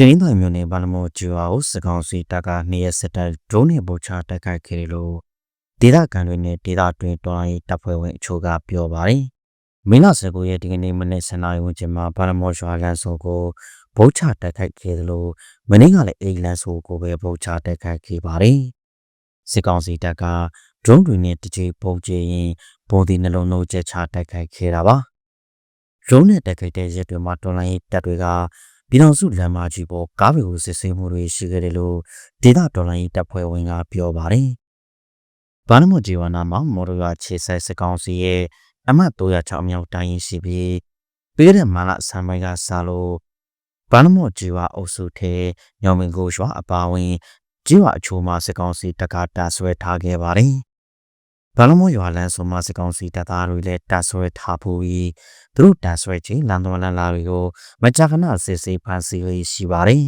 တင်းတိုင်းမျိုးနဲ့ဘာလမောကျူအောင်စကောင်စီတပ်ကနေရစတဲ့ဒရုန်းနဲ့ပို့ချတိုက်ခိုက်ခဲ့တယ်လို့ဒေသခံတွေနဲ့ဒေသတွင်းတော်လိုင်းတပ်ဖွဲ့ဝင်အချို့ကပြောပါတယ်။မင်းလာစကူရဲ့ဒီကနေ့မနေ့စနေဝန်းကျင်မှာဘာလမောရွာလန်းစုံကိုဗုတ်ချတိုက်ခိုက်ခဲ့တယ်လို့မင်းကလည်းအိမ်လန်းစုံကိုပဲဗုတ်ချတိုက်ခိုက်ခဲ့ပါတယ်။စစ်ကောင်စီတပ်ကဒရုန်းတွေနဲ့တကြီးပုံကျရင်ပုံဒီနှလုံးလုံးကျချတိုက်ခိုက်ခဲ့တာပါ။ဒရုန်းနဲ့တိုက်ခိုက်တဲ့ရက်တွေမှာတော်လိုင်းတပ်တွေက ပြည်တော်စုလမ်းမကြီးပေါ်ကားတွေကိုစစ်ဆေးမှုတွေရှိခဲ့တယ်လို့ဒေသတော်လိုင်းတပ်ဖွဲ့ဝင်ကပြောပါတယ်။ဘာနမဂျီဝနာမှာမော်ဒရာခြေဆိုင်စကောင်စီရဲ့အမှတ်306မြောက်တိုင်းရင်ရှိပြီးပေးတဲ့မာနဆံမိုင်းကစားလို့ဘာနမောဂျီဝအုပ်စုထဲညောင်မင်ကိုရွာအပါဝင်ဂျီဝအချိုးမှစကောင်စီတကားတာဆွဲထားခဲ့ပါတယ်။ ဘာလမောရွာလန်းဆိုမှစကောင်စီတပ်သားတွေလည်းတာဆွဲထားဖို့ပြီးသူတို့တာဆွဲခြင်းလန်တော်လန်လာတွေကိုမကြာခဏစစ်ဆေးဖန်ဆီးရရှိပါတယ်